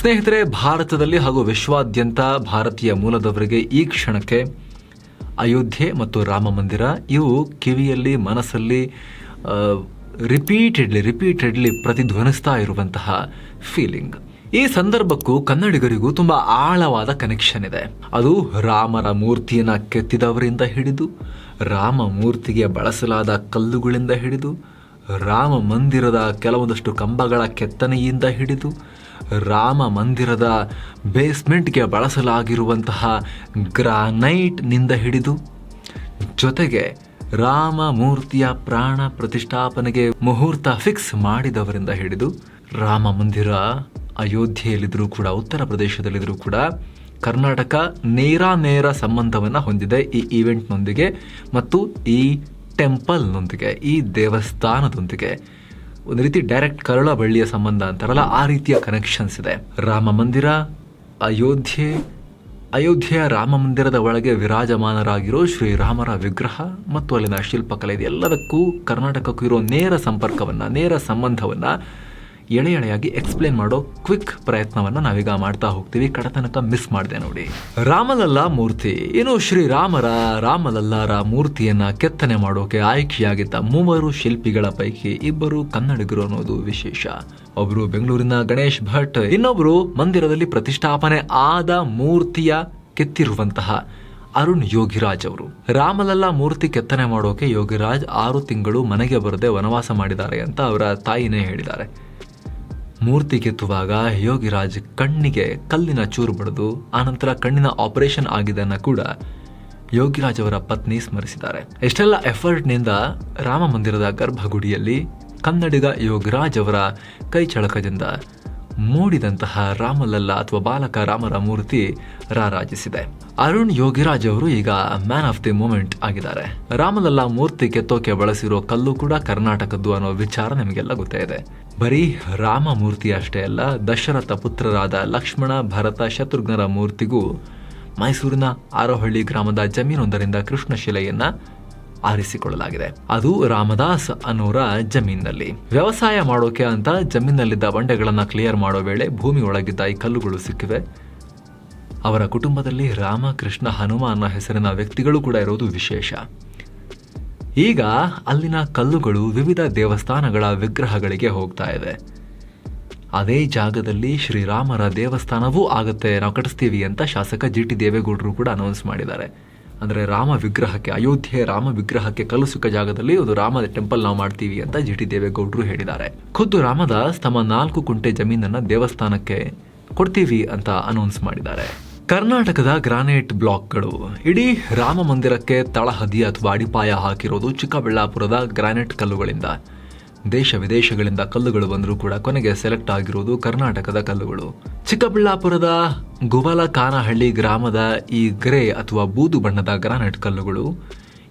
ಸ್ನೇಹಿತರೆ, ಭಾರತದಲ್ಲಿ ಹಾಗೂ ವಿಶ್ವಾದ್ಯಂತ ಭಾರತೀಯ ಮೂಲದವರಿಗೆ ಈ ಕ್ಷಣಕ್ಕೆ ಅಯೋಧ್ಯೆ ಮತ್ತು ರಾಮ ಮಂದಿರ, ಇವು ಕಿವಿಯಲ್ಲಿ, ಮನಸ್ಸಲ್ಲಿ ರಿಪೀಟೆಡ್ಲಿ ರಿಪೀಟೆಡ್ಲಿ ಪ್ರತಿಧ್ವನಿಸ್ತಾ ಇರುವಂತಹ ಫೀಲಿಂಗ್ ಈ ಸಂದರ್ಭಕ್ಕೂ ಕನ್ನಡಿಗರಿಗೂ ತುಂಬ ಆಳವಾದ ಕನೆಕ್ಷನ್ ಇದೆ. ಅದು ರಾಮರ ಮೂರ್ತಿಯನ್ನು ಕೆತ್ತಿದವರಿಂದ ಹಿಡಿದು, ರಾಮ ಮೂರ್ತಿಗೆ ಬಳಸಲಾದ ಕಲ್ಲುಗಳಿಂದ ಹಿಡಿದು, ರಾಮ ಮಂದಿರದ ಕೆಲವೊಂದಷ್ಟು ಕಂಬಗಳ ಕೆತ್ತನೆಯಿಂದ ಹಿಡಿದು ರಾಮ ಮಂದಿರದ ಬೇಸ್ಮೆಂಟ್ಗೆ ಬಳಸಲಾಗಿರುವಂತಹ ಗ್ರಾನೈಟ್ನಿಂದ ಹಿಡಿದು ಜೊತೆಗೆ ರಾಮ ಮೂರ್ತಿಯ ಪ್ರಾಣ ಪ್ರತಿಷ್ಠಾಪನೆಗೆ ಮುಹೂರ್ತ ಫಿಕ್ಸ್ ಮಾಡಿದವರಿಂದ ಹಿಡಿದು ರಾಮ ಮಂದಿರ ಅಯೋಧ್ಯೆಯಲ್ಲಿದ್ದರೂ ಕೂಡ, ಉತ್ತರ ಪ್ರದೇಶದಲ್ಲಿದ್ದರೂ ಕೂಡ ಕರ್ನಾಟಕ ನೇರ ನೇರ ಸಂಬಂಧವನ್ನು ಹೊಂದಿದೆ ಈ ಈವೆಂಟ್ನೊಂದಿಗೆ ಮತ್ತು ಈ ಟೆಂಪಲ್ನೊಂದಿಗೆ ಈ ದೇವಸ್ಥಾನದೊಂದಿಗೆ. ಒಂದು ರೀತಿ ಡೈರೆಕ್ಟ್ ಕರುಳ ಬಳ್ಳಿಯ ಸಂಬಂಧ ಅಂತಾರಲ್ಲ, ಆ ರೀತಿಯ ಕನೆಕ್ಷನ್ಸ್ ಇದೆ. ರಾಮ ಮಂದಿರ, ಅಯೋಧ್ಯೆ, ಅಯೋಧ್ಯೆಯ ರಾಮ ಮಂದಿರದ ಒಳಗೆ ವಿರಾಜಮಾನರಾಗಿರೋ ಶ್ರೀರಾಮರ ವಿಗ್ರಹ ಮತ್ತು ಅಲ್ಲಿನ ಶಿಲ್ಪಕಲೆ ಇದೆಲ್ಲದಕ್ಕೂ ಕರ್ನಾಟಕಕ್ಕೂ ಇರೋ ನೇರ ಸಂಪರ್ಕವನ್ನ, ನೇರ ಸಂಬಂಧವನ್ನ ಎಳೆ ಎಳೆಯಾಗಿ ಎಕ್ಸ್ಪ್ಲೇನ್ ಮಾಡೋ ಕ್ವಿಕ್ ಪ್ರಯತ್ನವನ್ನ ನಾವೀಗ ಮಾಡ್ತಾ ಹೋಗ್ತೀವಿ. ಕಡತನಕ ಮಿಸ್ ಮಾಡಿದೆ ನೋಡಿ. ರಾಮಲಲ್ಲಾ ಮೂರ್ತಿ. ಇನ್ನು ಶ್ರೀರಾಮರ ರಾಮಲಲ್ಲಾರ ಮೂರ್ತಿಯನ್ನ ಕೆತ್ತನೆ ಮಾಡೋಕೆ ಆಯ್ಕೆಯಾಗಿದ್ದ ಮೂವರು ಶಿಲ್ಪಿಗಳ ಪೈಕಿ ಇಬ್ಬರು ಕನ್ನಡಿಗರು ಅನ್ನೋದು ವಿಶೇಷ. ಒಬ್ರು ಬೆಂಗಳೂರಿನ ಗಣೇಶ್ ಭಟ್, ಇನ್ನೊಬ್ರು ಮಂದಿರದಲ್ಲಿ ಪ್ರತಿಷ್ಠಾಪನೆ ಆದ ಮೂರ್ತಿಯ ಕೆತ್ತಿರುವಂತಹ ಅರುಣ್ ಯೋಗಿರಾಜ್ ಅವರು. ರಾಮಲಲ್ಲಾ ಮೂರ್ತಿ ಕೆತ್ತನೆ ಮಾಡೋಕೆ ಯೋಗಿರಾಜ್ ಆರು ತಿಂಗಳು ಮನೆಗೆ ಬರದೆ ವನವಾಸ ಮಾಡಿದ್ದಾರೆ ಅಂತ ಅವರ ತಾಯಿನೇ ಹೇಳಿದ್ದಾರೆ. ಮೂರ್ತಿ ಕೆತ್ತುವಾಗ ಯೋಗಿರಾಜ್ ಕಣ್ಣಿಗೆ ಕಲ್ಲಿನ ಚೂರು ಬಡಿದು ಆನಂತರ ಕಣ್ಣಿನ ಆಪರೇಷನ್ ಆಗಿದ್ದನ್ನ ಕೂಡ ಯೋಗಿರಾಜ್ ಅವರ ಪತ್ನಿ ಸ್ಮರಿಸಿದ್ದಾರೆ. ಎಷ್ಟೆಲ್ಲ ಎಫರ್ಟ್ನಿಂದ ರಾಮ ಮಂದಿರದ ಗರ್ಭಗುಡಿಯಲ್ಲಿ ಕನ್ನಡಿಗ ಯೋಗಿರಾಜ್ ಅವರ ಕೈ ಚಳಕದಿಂದ ಮೂಡಿದಂತಹ ರಾಮಲಲ್ಲ ಅಥವಾ ಬಾಲಕ ರಾಮರ ಮೂರ್ತಿ ರಾರಾಜಿಸಿದೆ. ಅರುಣ್ ಯೋಗಿರಾಜ್ ಅವರು ಈಗ ಮ್ಯಾನ್ ಆಫ್ ದಿ ಮೂಮೆಂಟ್ ಆಗಿದ್ದಾರೆ. ರಾಮಲಲ್ಲ ಮೂರ್ತಿ ಕೆತ್ತೋಕೆ ಬಳಸಿರೋ ಕಲ್ಲು ಕೂಡ ಕರ್ನಾಟಕದ್ದು ಅನ್ನೋ ವಿಚಾರ ನಿಮಗೆಲ್ಲ ಗೊತ್ತೇ ಇದೆ. ಬರೀ ರಾಮ ಮೂರ್ತಿ ಅಷ್ಟೇ ಅಲ್ಲ, ದಶರಥ ಪುತ್ರರಾದ ಲಕ್ಷ್ಮಣ, ಭರತ, ಶತ್ರುಘ್ನರ ಮೂರ್ತಿಗೂ ಮೈಸೂರಿನ ಆರೋಹಳ್ಳಿ ಗ್ರಾಮದ ಜಮೀನೊಂದರಿಂದ ಕೃಷ್ಣ ಶಿಲೆಯನ್ನ ಆರಿಸಿಕೊಳ್ಳಲಾಗಿದೆ. ಅದು ರಾಮದಾಸ್ ಅನ್ನೋರ ಜಮೀನಿನಲ್ಲಿ. ವ್ಯವಸಾಯ ಮಾಡೋಕೆ ಅಂತ ಜಮೀನಿನಲ್ಲಿದ್ದ ಬಂಡೆಗಳನ್ನು ಕ್ಲಿಯರ್ ಮಾಡೋ ವೇಳೆ ಭೂಮಿ ಒಳಗಿದ್ದ ಈ ಕಲ್ಲುಗಳು ಸಿಕ್ಕಿವೆ. ಅವರ ಕುಟುಂಬದಲ್ಲಿ ರಾಮಕೃಷ್ಣ ಹನುಮ ಅನ್ನೋ ಹೆಸರಿನ ವ್ಯಕ್ತಿಗಳು ಕೂಡ ಇರೋದು ವಿಶೇಷ. ಈಗ ಅಲ್ಲಿನ ಕಲ್ಲುಗಳು ವಿವಿಧ ದೇವಸ್ಥಾನಗಳ ವಿಗ್ರಹಗಳಿಗೆ ಹೋಗ್ತಾ ಇದೆ. ಅದೇ ಜಾಗದಲ್ಲಿ ಶ್ರೀರಾಮರ ದೇವಸ್ಥಾನವೂ ಆಗುತ್ತೆ, ನಾವು ಕಟ್ಟಿಸ್ತೀವಿ ಅಂತ ಶಾಸಕ ಜಿ ಟಿ ದೇವೇಗೌಡರು ಕೂಡ ಅನೌನ್ಸ್ ಮಾಡಿದ್ದಾರೆ. ಅಂದರೆ ರಾಮ ವಿಗ್ರಹಕ್ಕೆ, ಅಯೋಧ್ಯೆ ರಾಮ ವಿಗ್ರಹಕ್ಕೆ ಕಲ್ಲು ಸಿಕ್ಕ ಜಾಗದಲ್ಲಿ ಒಂದು ರಾಮದ ಟೆಂಪಲ್ ನಾವು ಮಾಡ್ತೀವಿ ಅಂತ ಜಿ ಟಿ ದೇವೇಗೌಡರು ಹೇಳಿದ್ದಾರೆ. ಖುದ್ದು ರಾಮದಾಸ್ ತಮ್ಮ ನಾಲ್ಕು ಕುಂಟೆ ಜಮೀನನ್ನ ದೇವಸ್ಥಾನಕ್ಕೆ ಕೊಡ್ತೀವಿ ಅಂತ ಅನೌನ್ಸ್ ಮಾಡಿದ್ದಾರೆ. ಕರ್ನಾಟಕದ ಗ್ರಾನೈಟ್ ಬ್ಲಾಕ್ಗಳು, ಇಡೀ ರಾಮ ಮಂದಿರಕ್ಕೆ ತಳಹದಿ ಅಥವಾ ಅಡಿಪಾಯ ಹಾಕಿರೋದು ಚಿಕ್ಕಬಳ್ಳಾಪುರದ ಗ್ರಾನೈಟ್ ಕಲ್ಲುಗಳಿಂದ. ದೇಶ ವಿದೇಶಗಳಿಂದ ಕಲ್ಲುಗಳು ಬಂದರೂ ಕೂಡ ಕೊನೆಗೆ ಸೆಲೆಕ್ಟ್ ಆಗಿರೋದು ಕರ್ನಾಟಕದ ಕಲ್ಲುಗಳು. ಚಿಕ್ಕಬಳ್ಳಾಪುರದ ಗುವಲಕಾನಹಳ್ಳಿ ಗ್ರಾಮದ ಈ ಗ್ರೇ ಅಥವಾ ಬೂದು ಬಣ್ಣದ ಗ್ರಾನೈಟ್ ಕಲ್ಲುಗಳು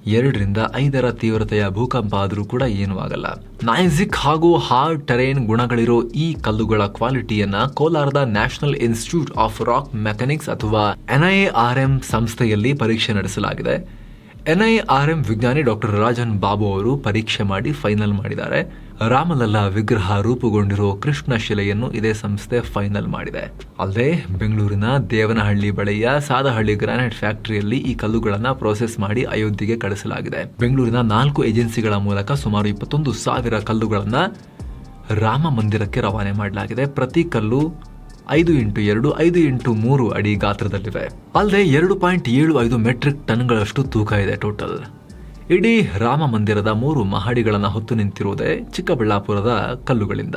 ಎರಡರಿಂದ ಐದರ ತೀವ್ರತೆಯ ಭೂಕಂಪ ಆದರೂ ಕೂಡ ಏನೂ ಆಗಲ್ಲ. ನೈಸಿಕ್ ಹಾಗೂ ಹಾರ್ಡ್ ಟೆರೈನ್ ಗುಣಗಳಿರೋ ಈ ಕಲ್ಲುಗಳ ಕ್ವಾಲಿಟಿಯನ್ನ ಕೋಲಾರದ National Institute of Rock Mechanics ಅಥವಾ ಎನ್ಐಆರ್ಎಂ ಸಂಸ್ಥೆಯಲ್ಲಿ ಪರೀಕ್ಷೆ ನಡೆಸಲಾಗಿದೆ. ಎನ್ಐಆರ್ಎಂ ವಿಜ್ಞಾನಿ ಡಾಕ್ಟರ್ ರಾಜನ್ ಬಾಬು ಅವರು ಪರೀಕ್ಷೆ ಮಾಡಿ ಫೈನಲ್ ಮಾಡಿದ್ದಾರೆ. ರಾಮಲಲ್ಲಾ ವಿಗ್ರಹ ರೂಪುಗೊಂಡಿರುವ ಕೃಷ್ಣ ಶಿಲೆಯನ್ನು ಇದೇ ಸಂಸ್ಥೆ ಫೈನಲ್ ಮಾಡಿದೆ. ಅಲ್ಲದೆ ಬೆಂಗಳೂರಿನ ದೇವನಹಳ್ಳಿ ಬಳಿಯ ಸಾದಹಳ್ಳಿ ಗ್ರಾನೈಟ್ ಫ್ಯಾಕ್ಟರಿಯಲ್ಲಿ ಈ ಕಲ್ಲುಗಳನ್ನ ಪ್ರೋಸೆಸ್ ಮಾಡಿ ಅಯೋಧ್ಯೆಗೆ ಕಳಿಸಲಾಗಿದೆ. ಬೆಂಗಳೂರಿನ ನಾಲ್ಕು ಏಜೆನ್ಸಿಗಳ ಮೂಲಕ ಸುಮಾರು ಇಪ್ಪತ್ತೊಂದು ಸಾವಿರ ಕಲ್ಲುಗಳನ್ನ ರಾಮ ಮಂದಿರಕ್ಕೆ ರವಾನೆ ಮಾಡಲಾಗಿದೆ. ಪ್ರತಿ ಕಲ್ಲು ಐದು ಇಂಟು ಎರಡು, ಐದು ಇಂಟು ಮೂರು ಅಡಿ ಗಾತ್ರದಲ್ಲಿವೆ. ಅಲ್ಲದೆ ಎರಡು ಪಾಯಿಂಟ್ ಏಳು ಐದು ಮೆಟ್ರಿಕ್ ಟನ್ಗಳಷ್ಟು ತೂಕ ಇದೆ ಟೋಟಲ್ ಇಡೀ ರಾಮ ಮಂದಿರದ ಮೂರು ಮಹಡಿಗಳನ್ನು ಹೊತ್ತು ನಿಂತಿರುವುದೇ ಚಿಕ್ಕಬಳ್ಳಾಪುರದ ಕಲ್ಲುಗಳಿಂದ.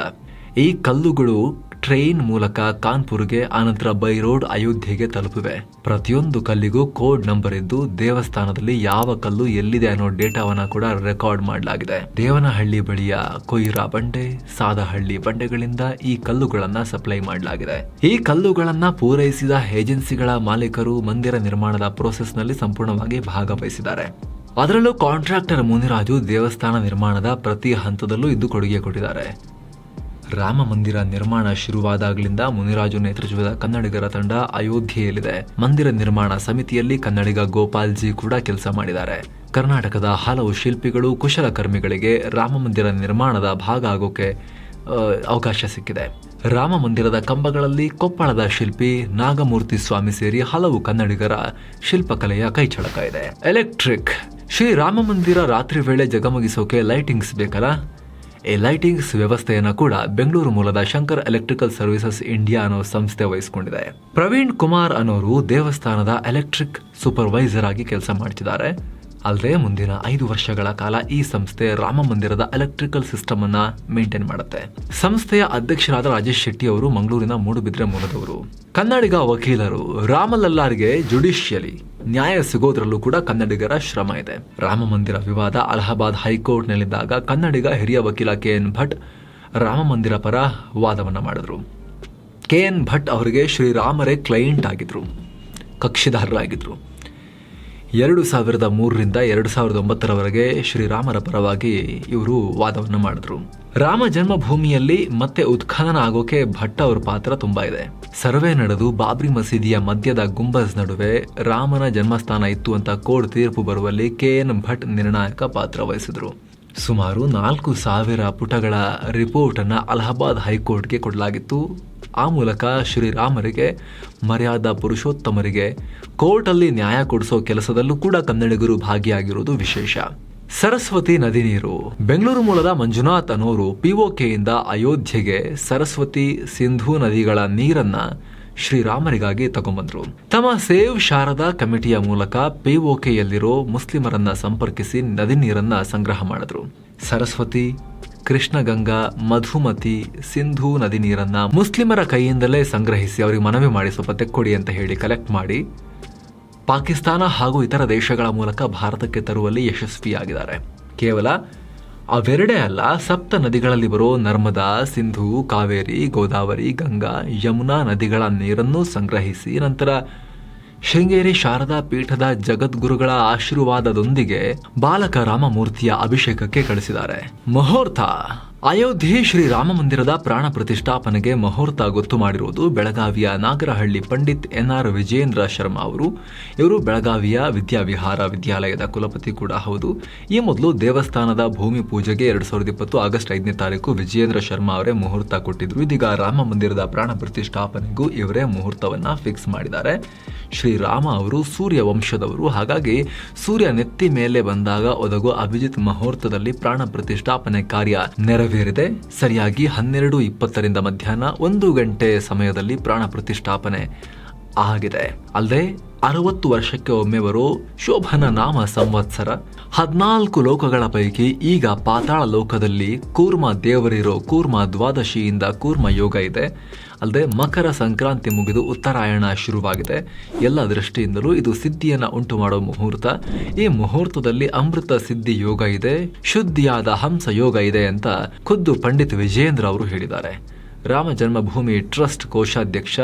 ಈ ಕಲ್ಲುಗಳು ಟ್ರೈನ್ ಮೂಲಕ ಕಾನ್ಪುರ್ಗೆ, ಆನಂತರ ಬೈ ರೋಡ್ ಅಯೋಧ್ಯೆಗೆ ತಲುಪಿವೆ. ಪ್ರತಿಯೊಂದು ಕಲ್ಲಿಗೂ ಕೋಡ್ ನಂಬರ್ ಇದ್ದು, ದೇವಸ್ಥಾನದಲ್ಲಿ ಯಾವ ಕಲ್ಲು ಎಲ್ಲಿದೆ ಅನ್ನೋ ಡೇಟಾವನ್ನ ಕೂಡ ರೆಕಾರ್ಡ್ ಮಾಡಲಾಗಿದೆ. ದೇವನಹಳ್ಳಿ ಬಳಿಯ ಕೊಯ್ರಾ ಬಂಡೆ, ಸಾದಹಳ್ಳಿ ಬಂಡೆಗಳಿಂದ ಈ ಕಲ್ಲುಗಳನ್ನ ಸಪ್ಲೈ ಮಾಡಲಾಗಿದೆ. ಈ ಕಲ್ಲುಗಳನ್ನ ಪೂರೈಸಿದ ಏಜೆನ್ಸಿಗಳ ಮಾಲೀಕರು ಮಂದಿರ ನಿರ್ಮಾಣದ ಪ್ರೋಸೆಸ್ನಲ್ಲಿ ಸಂಪೂರ್ಣವಾಗಿ ಭಾಗವಹಿಸಿದ್ದಾರೆ. ಅದರಲ್ಲೂ ಕಾಂಟ್ರಾಕ್ಟರ್ ಮುನಿರಾಜು ದೇವಸ್ಥಾನ ನಿರ್ಮಾಣದ ಪ್ರತಿ ಹಂತದಲ್ಲೂ ಇದ್ದು ಕೊಡುಗೆ ಕೊಟ್ಟಿದ್ದಾರೆ. ರಾಮ ಮಂದಿರ ನಿರ್ಮಾಣ ಶುರುವಾದಾಗಲಿಂದ ಮುನಿರಾಜು ನೇತೃತ್ವದ ಕನ್ನಡಿಗರ ತಂಡ ಅಯೋಧ್ಯೆಯಲ್ಲಿದೆ. ಮಂದಿರ ನಿರ್ಮಾಣ ಸಮಿತಿಯಲ್ಲಿ ಕನ್ನಡಿಗ ಗೋಪಾಲ್ಜಿ ಕೂಡ ಕೆಲಸ ಮಾಡಿದ್ದಾರೆ. ಕರ್ನಾಟಕದ ಹಲವು ಶಿಲ್ಪಿಗಳು ಕುಶಲಕರ್ಮಿಗಳಿಗೆ ರಾಮ ಮಂದಿರ ನಿರ್ಮಾಣದ ಭಾಗ ಆಗೋಕೆ ಅವಕಾಶ ಸಿಕ್ಕಿದೆ. ರಾಮ ಮಂದಿರದ ಕಂಬಗಳಲ್ಲಿ ಕೊಪ್ಪಳದ ಶಿಲ್ಪಿ ನಾಗಮೂರ್ತಿ ಸ್ವಾಮಿ ಸೇರಿ ಹಲವು ಕನ್ನಡಿಗರ ಶಿಲ್ಪಕಲೆಯ ಕೈಚಳಕ ಇದೆ. ಎಲೆಕ್ಟ್ರಿಕ್ ಶ್ರೀ ರಾಮ ಮಂದಿರ ರಾತ್ರಿ ವೇಳೆ ಜಗಮಗಿಸೋಕೆ ಲೈಟಿಂಗ್ಸ್ ಬೇಕಲ್ಲ? ಈ ಲೈಟಿಂಗ್ಸ್ ವ್ಯವಸ್ಥೆಯನ್ನು ಕೂಡ ಬೆಂಗಳೂರು ಮೂಲದ ಶಂಕರ್ ಎಲೆಕ್ಟ್ರಿಕಲ್ ಸರ್ವಿಸಸ್ ಇಂಡಿಯಾ ಅನ್ನೋ ಸಂಸ್ಥೆ ವಹಿಸಿಕೊಂಡಿದೆ. ಪ್ರವೀಣ್ ಕುಮಾರ್ ಅನ್ನೋರು ದೇವಸ್ಥಾನದ ಎಲೆಕ್ಟ್ರಿಕ್ ಸೂಪರ್ವೈಸರ್ ಆಗಿ ಕೆಲಸ ಮಾಡ್ತಿದ್ದಾರೆ. ಅಲ್ಲದೆ ಮುಂದಿನ ಐದು ವರ್ಷಗಳ ಕಾಲ ಈ ಸಂಸ್ಥೆ ರಾಮ ಮಂದಿರದ ಎಲೆಕ್ಟ್ರಿಕಲ್ ಸಿಸ್ಟಮ್ ಅನ್ನ ಮೇಂಟೈನ್ ಮಾಡುತ್ತೆ. ಸಂಸ್ಥೆಯ ಅಧ್ಯಕ್ಷರಾದ ರಾಜೇಶ್ ಶೆಟ್ಟಿ ಅವರು ಮಂಗಳೂರಿನ ಮೂಡುಬಿದ್ರೆ ಮೂಲದವರು. ಕನ್ನಡಿಗ ವಕೀಲರು ರಾಮಲಲ್ಲಾರ್ಗೆ ಜುಡಿಷಿಯಲಿ ನ್ಯಾಯ ಸಿಗೋದ್ರಲ್ಲೂ ಕೂಡ ಕನ್ನಡಿಗರ ಶ್ರಮ ಇದೆ. ರಾಮ ಮಂದಿರ ವಿವಾದ ಅಲಹಾಬಾದ್ ಹೈಕೋರ್ಟ್ನಲ್ಲಿದ್ದಾಗ ಕನ್ನಡಿಗ ಹಿರಿಯ ವಕೀಲ ಕೆ ಎನ್ ಭಟ್ ರಾಮ ಮಂದಿರ ಪರ ವಾದವನ್ನ ಮಾಡಿದ್ರು. ಕೆ ಎನ್ ಭಟ್ ಅವರಿಗೆ ಶ್ರೀರಾಮರೇ ಕ್ಲೈಂಟ್ ಆಗಿದ್ರು. ಕಕ್ಷಿದಾರರಾಗಿದ್ರು. ಎರಡು ಸಾವಿರದ ಮೂರರಿಂದ ಎರಡು ಸಾವಿರದ ಒಂಬತ್ತರವರೆಗೆ ಶ್ರೀರಾಮರ ಪರವಾಗಿ ಇವರು ವಾದವನ್ನು ಮಾಡಿದ್ರು. ರಾಮ ಜನ್ಮಭೂಮಿಯಲ್ಲಿ ಮತ್ತೆ ಉತ್ಖನನ ಆಗೋಕೆ ಭಟ್ ಅವರ ಪಾತ್ರ ತುಂಬಾ ಇದೆ. ಸರ್ವೆ ನಡೆದು ಬಾಬ್ರಿ ಮಸೀದಿಯ ಮಧ್ಯದ ಗುಂಬಜ್ ನಡುವೆ ರಾಮನ ಜನ್ಮಸ್ಥಾನ ಇತ್ತು ಅಂತ ಕೋರ್ಟ್ ತೀರ್ಪು ಬರುವಲ್ಲಿ ಕೆ ಎನ್ ಭಟ್ ನಿರ್ಣಾಯಕ ಪಾತ್ರ ವಹಿಸಿದ್ರು. ಸುಮಾರು ನಾಲ್ಕು ಸಾವಿರ ಪುಟಗಳ ರಿಪೋರ್ಟ್ ಅನ್ನ ಅಲಹಾಬಾದ್ ಹೈಕೋರ್ಟ್ಗೆ ಕೊಡಲಾಗಿತ್ತು. ಆ ಮೂಲಕ ಶ್ರೀರಾಮರಿಗೆ ಮರ್ಯಾದಾ ಪುರುಷೋತ್ತಮರಿಗೆ, ಕೋರ್ಟಲ್ಲಿ ನ್ಯಾಯ ಕೊಡಿಸೋ ಕೆಲಸದಲ್ಲೂ ಕೂಡ ಕನ್ನಡಿಗರು ಭಾಗಿಯಾಗಿರುವುದು ವಿಶೇಷ. ಸರಸ್ವತಿ ನದಿ ನೀರು. ಬೆಂಗಳೂರು ಮೂಲದ ಮಂಜುನಾಥ್ ಅನ್ನೋರು ಪಿಒಕೆಯಿಂದ ಅಯೋಧ್ಯೆಗೆ ಸರಸ್ವತಿ ಸಿಂಧೂ ನದಿಗಳ ನೀರನ್ನ ಶ್ರೀರಾಮರಿಗಾಗಿ ತಗೊಂಡ್ಬಂದ್ರು ತಮ್ಮ ಸೇವ್ ಶಾರದಾ ಕಮಿಟಿಯ ಮೂಲಕ ಪಿಒಕೆಯಲ್ಲಿರೋ ಮುಸ್ಲಿಮರನ್ನ ಸಂಪರ್ಕಿಸಿ ನದಿ ನೀರನ್ನ ಸಂಗ್ರಹ ಮಾಡಿದ್ರು. ಸರಸ್ವತಿ ಕೃಷ್ಣಗಂಗಾ ಮಧುಮತಿ, ಸಿಂಧೂ ನದಿ ನೀರನ್ನ ಮುಸ್ಲಿಮರ ಕೈಯಿಂದಲೇ ಸಂಗ್ರಹಿಸಿ ಅವರಿಗೆ ಮನವಿ ಮಾಡಿ ಸ್ವಲ್ಪ ತೆಕ್ಕೊಡಿ ಅಂತ ಹೇಳಿ ಕಲೆಕ್ಟ್ ಮಾಡಿ ಪಾಕಿಸ್ತಾನ ಹಾಗೂ ಇತರ ದೇಶಗಳ ಮೂಲಕ ಭಾರತಕ್ಕೆ ತರುವಲ್ಲಿ ಯಶಸ್ವಿಯಾಗಿದ್ದಾರೆ. ಕೇವಲ ಅವೆರಡೇ ಅಲ್ಲ, ಸಪ್ತ ನದಿಗಳಲ್ಲಿ ಬರೋ ನರ್ಮದಾ, ಸಿಂಧು, ಕಾವೇರಿ, ಗೋದಾವರಿ, ಗಂಗಾ, ಯಮುನಾ ನದಿಗಳ ನೀರನ್ನು ಸಂಗ್ರಹಿಸಿ ನಂತರ ಶೃಂಗೇರಿ ಶಾರದಾ ಪೀಠದ ಜಗದ್ಗುರುಗಳ ಆಶೀರ್ವಾದದೊಂದಿಗೆ ಬಾಲಕ ರಾಮಮೂರ್ತಿಯ ಅಭಿಷೇಕಕ್ಕೆ ಕಳಿಸಿದ್ದಾರೆ. ಮುಹೂರ್ತ. ಅಯೋಧ್ಯೆ ಶ್ರೀ ರಾಮ ಮಂದಿರದ ಪ್ರಾಣ ಪ್ರತಿಷ್ಠಾಪನೆಗೆ ಮುಹೂರ್ತ ಗೊತ್ತು ಮಾಡಿರುವುದು ಬೆಳಗಾವಿಯ ನಾಗರಹಳ್ಳಿ ಪಂಡಿತ್ ಎನ್ ಆರ್ ವಿಜೇಂದ್ರ ಶರ್ಮಾ ಅವರು. ಇವರು ಬೆಳಗಾವಿಯ ವಿದ್ಯಾವಿಹಾರ ವಿದ್ಯಾಲಯದ ಕುಲಪತಿ ಕೂಡ ಹೌದು. ಈ ಮೊದಲು ದೇವಸ್ಥಾನದ ಭೂಮಿ ಪೂಜೆಗೆ ಎರಡು ಸಾವಿರದ ಇಪ್ಪತ್ತು ಆಗಸ್ಟ್ ಐದನೇ ತಾರೀಕು ವಿಜೇಂದ್ರ ಶರ್ಮಾ ಅವರೇ ಮುಹೂರ್ತ ಕೊಟ್ಟಿದ್ರು. ಇದೀಗ ರಾಮ ಮಂದಿರದ ಪ್ರಾಣ ಪ್ರತಿಷ್ಠಾಪನೆಗೂ ಇವರೇ ಮುಹೂರ್ತವನ್ನು ಫಿಕ್ಸ್ ಮಾಡಿದ್ದಾರೆ. ಶ್ರೀರಾಮ ಅವರು ಸೂರ್ಯ ವಂಶದವರು ಹಾಗಾಗಿ ಸೂರ್ಯ ನೆತ್ತಿ ಮೇಲೆ ಬಂದಾಗ ಒದಗು ಅಭಿಜಿತ್ ಮುಹೂರ್ತದಲ್ಲಿ ಪ್ರಾಣ ಪ್ರತಿಷ್ಠಾಪನೆ ಕಾರ್ಯ ನೆರವೇರಿದೆ. ಸರಿಯಾಗಿ ಹನ್ನೆರಡು ಇಪ್ಪತ್ತರಿಂದ ಮಧ್ಯಾಹ್ನ ಒಂದು ಗಂಟೆ ಸಮಯದಲ್ಲಿ ಪ್ರಾಣ ಪ್ರತಿಷ್ಠಾಪನೆ ಆಗಿದೆ. ಅಲ್ಲದೆ ಅರವತ್ತು ವರ್ಷಕ್ಕೆ ಒಮ್ಮೆ ಬರೋ ಶೋಭನ ನಾಮ ಸಂವತ್ಸರ ಹದಿನಾಲ್ಕು ಲೋಕಗಳ ಪೈಕಿ ಈಗ ಪಾತಾಳ ಲೋಕದಲ್ಲಿ ಕೂರ್ಮ ದೇವರಿರೋ ಕೂರ್ಮ ದ್ವಾದಶಿಯಿಂದ ಕೂರ್ಮ ಯೋಗ ಇದೆ. ಅಲ್ಲದೆ ಮಕರ ಸಂಕ್ರಾಂತಿ ಮುಗಿದು ಉತ್ತರಾಯಣ ಶುರುವಾಗಿದೆ. ಎಲ್ಲ ದೃಷ್ಟಿಯಿಂದಲೂ ಇದು ಸಿದ್ಧಿಯನ್ನು ಉಂಟು ಮಾಡೋ ಮುಹೂರ್ತ. ಈ ಮುಹೂರ್ತದಲ್ಲಿ ಅಮೃತ ಸಿದ್ಧಿ ಯೋಗ ಇದೆ, ಶುದ್ಧಿಯಾದ ಹಂಸ ಯೋಗ ಇದೆ ಅಂತ ಖುದ್ದು ಪಂಡಿತ್ ವಿಜೇಂದ್ರ ಅವರು ಹೇಳಿದ್ದಾರೆ. ರಾಮ ಜನ್ಮಭೂಮಿ ಟ್ರಸ್ಟ್ ಕೋಶಾಧ್ಯಕ್ಷ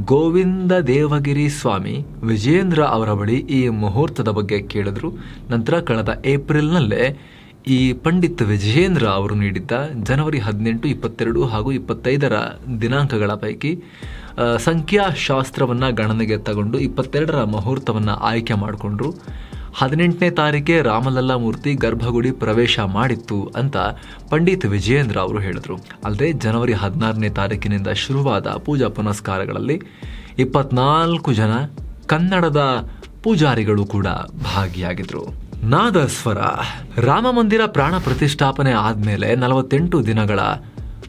ಗೋವಿಂದ ದೇವಗಿರಿ ಸ್ವಾಮಿ ವಿಜೇಂದ್ರ ಅವರ ಬಳಿ ಈ ಮುಹೂರ್ತದ ಬಗ್ಗೆ ಕೇಳಿದ್ರು. ನಂತರ ಕಳೆದ ಏಪ್ರಿಲ್ನಲ್ಲೇ ಈ ಪಂಡಿತ್ ವಿಜೇಂದ್ರ ಅವರು ನೀಡಿದ್ದ ಜನವರಿ ಹದಿನೆಂಟು, ಇಪ್ಪತ್ತೆರಡು ಹಾಗೂ ಇಪ್ಪತ್ತೈದರ ದಿನಾಂಕಗಳ ಪೈಕಿ ಸಂಖ್ಯಾಶಾಸ್ತ್ರವನ್ನು ಗಣನೆಗೆ ತಗೊಂಡು ಇಪ್ಪತ್ತೆರಡರ ಮುಹೂರ್ತವನ್ನು ಆಯ್ಕೆ ಮಾಡಿಕೊಂಡ್ರು. ಹದಿನೆಂಟನೇ ತಾರೀಕೆ ರಾಮಲಲ್ಲಾ ಮೂರ್ತಿ ಗರ್ಭಗುಡಿ ಪ್ರವೇಶ ಮಾಡಿತ್ತು ಅಂತ ಪಂಡಿತ್ ವಿಜಯೇಂದ್ರ ಅವರು ಹೇಳಿದ್ರು. ಅಲ್ಲದೆ ಜನವರಿ ಹದಿನಾರನೇ ತಾರೀಕಿನಿಂದ ಶುರುವಾದ ಪೂಜಾ ಪುನಸ್ಕಾರಗಳಲ್ಲಿ ಇಪ್ಪತ್ನಾಲ್ಕು ಜನ ಕನ್ನಡದ ಪೂಜಾರಿಗಳು ಕೂಡ ಭಾಗಿಯಾಗಿದ್ರು. ನಾದಸ್ವರ, ರಾಮ ಮಂದಿರ ಪ್ರಾಣ ಪ್ರತಿಷ್ಠಾಪನೆ ಆದಮೇಲೆ ನಲವತ್ತೆಂಟು ದಿನಗಳ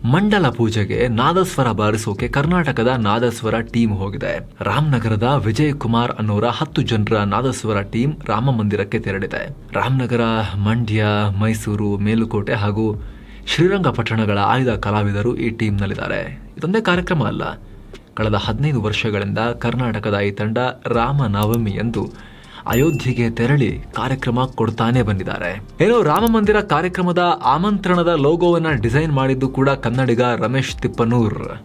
ಮಂಡಲ ಪೂಜೆಗೆ ನಾದಸ್ವರ ಬಾರಿಸೋಕೆ ಕರ್ನಾಟಕದ ನಾದಸ್ವರ ಟೀಮ್ ಹೋಗಿದೆ. ರಾಮನಗರದ ವಿಜಯ್ ಕುಮಾರ್ ಅನ್ನೋರ ಹತ್ತು ಜನರ ನಾದಸ್ವರ ಟೀಮ್ ರಾಮ ಮಂದಿರಕ್ಕೆ ತೆರಳಿದೆ. ರಾಮನಗರ, ಮಂಡ್ಯ, ಮೈಸೂರು, ಮೇಲುಕೋಟೆ ಹಾಗೂ ಶ್ರೀರಂಗಪಟ್ಟಣಗಳ ಆಯ್ದ ಕಲಾವಿದರು ಈ ಟೀಮ್ನಲ್ಲಿದ್ದಾರೆ. ಇದೊಂದೇ ಕಾರ್ಯಕ್ರಮ ಅಲ್ಲ. ಕಳೆದ ಹದಿನೈದು ವರ್ಷಗಳಿಂದ ಕರ್ನಾಟಕದ ಈ ತಂಡ ರಾಮನವಮಿ ಎಂದು ಅಯೋಧ್ಯೆಗೆ ತೆರಳಿ ಕಾರ್ಯಕ್ರಮ ಕೊಡ್ತಾನೆ ಬಂದಿದ್ದಾರೆ. ಏನೋ ರಾಮ ಮಂದಿರ ಕಾರ್ಯಕ್ರಮದ ಆಮಂತ್ರಣದ ಲೋಗೋವನ್ನ ಡಿಸೈನ್ ಮಾಡಿದ್ದು ಕೂಡ ಕನ್ನಡಿಗ Ramesh Tippanur.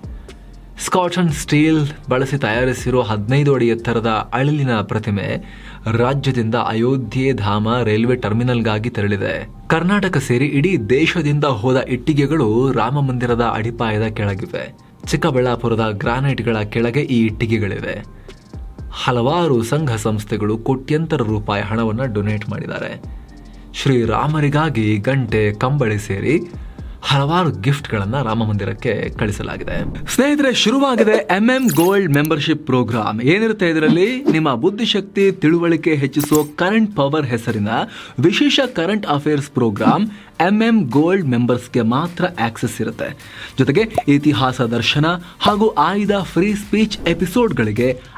Scotch and steel ಬಳಸಿ ತಯಾರಿಸಿರೋ ಹದಿನೈದು ಅಡಿ ಎತ್ತರದ ಅಳಿಲಿನ ಪ್ರತಿಮೆ ರಾಜ್ಯದಿಂದ ಅಯೋಧ್ಯೆ ಧಾಮ ರೈಲ್ವೆ ಟರ್ಮಿನಲ್ಗಾಗಿ ತೆರಳಿದೆ. ಕರ್ನಾಟಕ ಸೇರಿ ಇಡೀ ದೇಶದಿಂದ ಹೋದ ಇಟ್ಟಿಗೆಗಳು ರಾಮ ಮಂದಿರದ ಅಡಿಪಾಯದ ಕೆಳಗಿವೆ. ಚಿಕ್ಕಬಳ್ಳಾಪುರದ ಗ್ರಾನೈಟ್ಗಳ ಕೆಳಗೆ ಈ ಇಟ್ಟಿಗೆಗಳಿವೆ. ಹಲವಾರು ಸಂಘ ಸಂಸ್ಥೆಗಳು ಕೋಟ್ಯಂತರ ರೂಪಾಯಿ ಹಣವನ್ನು ಡೊನೇಟ್ ಮಾಡಿದ್ದಾರೆ. ಶ್ರೀರಾಮರಿಗಾಗಿ ಗಂಟೆ, ಕಂಬಳಿ ಸೇರಿ ಹಲವಾರು ಗಿಫ್ಟ್ಗಳನ್ನು ರಾಮ ಮಂದಿರಕ್ಕೆ ಕಳಿಸಲಾಗಿದೆ. ಸ್ನೇಹಿತರೆ, ಶುರುವಾಗಿದೆ M M gold membership programme ಏನಿರುತ್ತೆ ಇದರಲ್ಲಿ? ನಿಮ್ಮ ಬುದ್ಧಿಶಕ್ತಿ, ತಿಳುವಳಿಕೆ ಹೆಚ್ಚಿಸುವ ಕರೆಂಟ್ ಪವರ್ ಹೆಸರಿನ ವಿಶೇಷ current affairs programme M M gold ಮೆಂಬರ್ಸ್ಗೆ ಮಾತ್ರ ಆಕ್ಸೆಸ್ ಇರುತ್ತೆ. ಜೊತೆಗೆ ಇತಿಹಾಸ ದರ್ಶನ ಹಾಗೂ ಆಯ್ದ ಫ್ರೀ ಸ್ಪೀಚ್ ಎಪಿಸೋಡ್ಗಳಿಗೆ